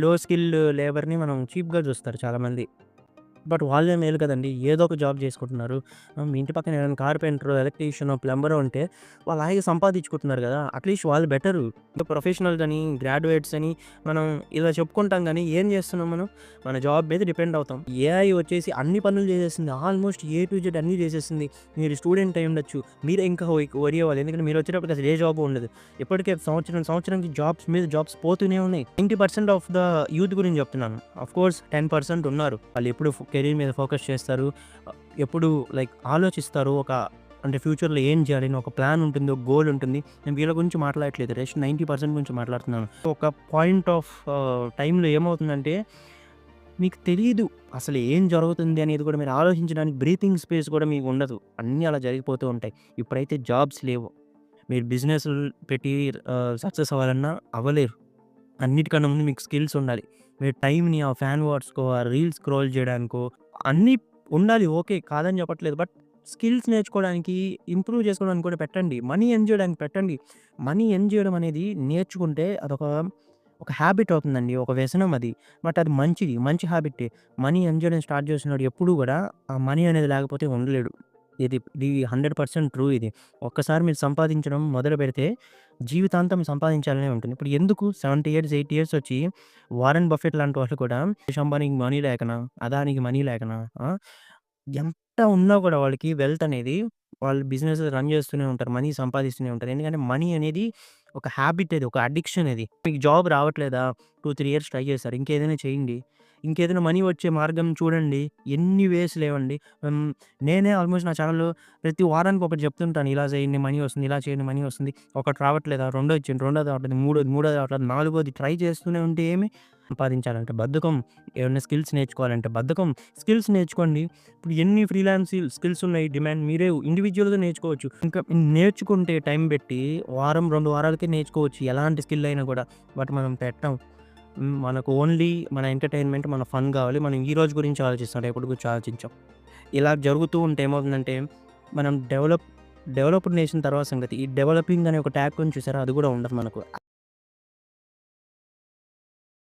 లో స్కిల్ లేబర్‌ని మనం చీప్‌గా చూస్తారు చాలామంది. బట్ వాళ్ళే మేలు కదండీ! ఏదో ఒక జాబ్ చేసుకుంటున్నారు. మీ ఇంటి పక్కన ఏదైనా కార్పెంటర్ ఎలక్ట్రీషియన్ ప్లంబర్ ఉంటే వాళ్ళు అలాగే సంపాదించుకుంటున్నారు కదా అట్‌లీస్ట్ వాళ్ళు బెటరు. ప్రొఫెషనల్స్ అని, గ్రాడ్యుయేట్స్ అని మనం ఇలా చెప్పుకుంటాం కానీ ఏం చేస్తున్నాం మనం? మన జాబ్ మీద డిపెండ్ అవుతాం. ఏఐ వచ్చేసి అన్ని పనులు చేసేసింది. ఆల్మోస్ట్ ఏ టు జెడ్ అన్నీ చేసేసింది. మీరు స్టూడెంట్ అయి ఉండొచ్చు మీరు ఇంకా వరి అవ్వాలి. ఎందుకంటే మీరు వచ్చేటప్పుడు అసలు ఏ జాబ్ ఉండదు. ఇప్పటికే సంవత్సరం, సంవత్సరానికి జాబ్స్ మీద జాబ్స్ పోతూనే ఉన్నాయి. 90% ఆఫ్ ద యూత్ గురించి చెప్తున్నాను. ఆఫ్‌కోర్స్ 10% ఉన్నారు. వాళ్ళు ఎప్పుడు కెరీర్ మీద ఫోకస్ చేస్తారు. ఎప్పుడు లైక్ ఆలోచిస్తారు. ఒక అంటే ఫ్యూచర్‌లో ఏం చేయాలి అని ఒక ప్లాన్ ఉంటుంది. ఒక గోల్ ఉంటుంది. నేను వీళ్ళ గురించి మాట్లాడట్లేదు. రెస్ట్ 90% గురించి మాట్లాడుతున్నాను. ఒక పాయింట్ ఆఫ్ టైంలో ఏమవుతుందంటే మీకు తెలియదు అసలు ఏం జరుగుతుంది అనేది కూడా మీరు ఆలోచించడానికి బ్రీతింగ్ స్పేస్ కూడా మీకు ఉండదు. అన్నీ అలా జరిగిపోతూ ఉంటాయి. ఇప్పుడైతే జాబ్స్ లేవు. మీరు బిజినెస్‌లు పెట్టి సక్సెస్ అవ్వాలన్నా అవ్వలేరు. అన్నిటికన్నా ముందు మీకు స్కిల్స్ ఉండాలి. మీరు టైంని ఆ ఫ్యాన్ వాట్స్‌కో, ఆ రీల్స్ స్క్రోల్ చేయడానికో అన్నీ ఉండాలి. ఓకే. కాదని చెప్పట్లేదు. బట్ స్కిల్స్ నేర్చుకోవడానికి, ఇంప్రూవ్ చేసుకోవడానికి కూడా పెట్టండి. మనీ ఎర్న్ చేయడానికి పెట్టండి. మనీ ఎర్న్ చేయడం అనేది నేర్చుకుంటే అదొక ఒక హ్యాబిట్ అవుతుందండి. ఒక వ్యసనం అది. బట్ అది మంచిది. మంచి హ్యాబిట్టే. మనీ ఎర్న్ చేయడం స్టార్ట్ చేసినాడు ఎప్పుడూ కూడా ఆ మనీ అనేది లేకపోతే ఉండలేడు. ఇది ఇది 100% ట్రూ ఇది. ఒక్కసారి మీరు సంపాదించడం మొదలుపెడితే జీవితాంతం సంపాదించాలనే ఉంటుంది. ఇప్పుడు ఎందుకు 70 ఇయర్స్, 80 ఇయర్స్ వచ్చి వారెన్ బఫెట్ లాంటి వాళ్ళు కూడా ముఖేష్ అంబానీకి మనీ లేకనా, అదానికి మనీ లేకనా ఎంత ఉన్నా కూడా వాళ్ళకి వెల్త్ అనేది వాళ్ళు బిజినెస్ రన్ చేస్తూనే ఉంటారు. మనీ సంపాదిస్తూనే ఉంటారు. ఎందుకంటే మనీ అనేది ఒక హ్యాబిట్ అది. ఒక అడిక్షన్ అది. మీకు జాబ్ రావట్లేదా? 2, 3 ఇయర్స్ ట్రై చేస్తారు ఇంకేదైనా చేయండి. ఇంకేదైనా మనీ వచ్చే మార్గం చూడండి. ఎన్ని వేస్ లేవండి. నేనే ఆల్మోస్ట్ నా ఛానల్లో ప్రతి వారానికి ఒకటి చెప్తుంటాను. ఇలా చేయండి మనీ వస్తుంది. ఇలా చేయండి మనీ వస్తుంది. ఒకటి రావట్లేదా? రెండో వచ్చింది రెండోది రావట్లేదు. మూడోది, మూడోది రావట్లేదు. నాలుగోది ట్రై చేస్తూనే ఉంటే ఏమి సంపాదించాలంటే బద్ధకం. ఏమైనా స్కిల్స్ నేర్చుకోవాలంటే బద్ధకం. స్కిల్స్ నేర్చుకోండి. ఇప్పుడు ఎన్ని ఫ్రీలాన్స్ స్కిల్స్ ఉన్నాయి. డిమాండ్ మీరే ఇండివిజువల్గా నేర్చుకోవచ్చు. ఇంకా నేర్చుకుంటే టైం పెట్టి వారం, రెండు వారాలకే నేర్చుకోవచ్చు. ఎలాంటి స్కిల్ అయినా కూడా. బట్ మనం పెట్టం. హ్మ్. మనకు ఓన్లీ మన ఎంటర్‌టైన్‌మెంట్, మన ఫన్ కావాలి. మనం ఈ రోజు గురించి ఆలోచిస్తాం. రేపటి గురించి ఆలోచించం. ఇలా జరుగుతూ ఉంటే ఏమవుతుందంటే మనం డెవలప్ డెవలప్డ్ నేషన్ తర్వాత సంగతి. ఈ డెవలపింగ్ అనే ఒక ట్యాగ్ ఉంది చూసారా? అది కూడా ఉండదు మనకు.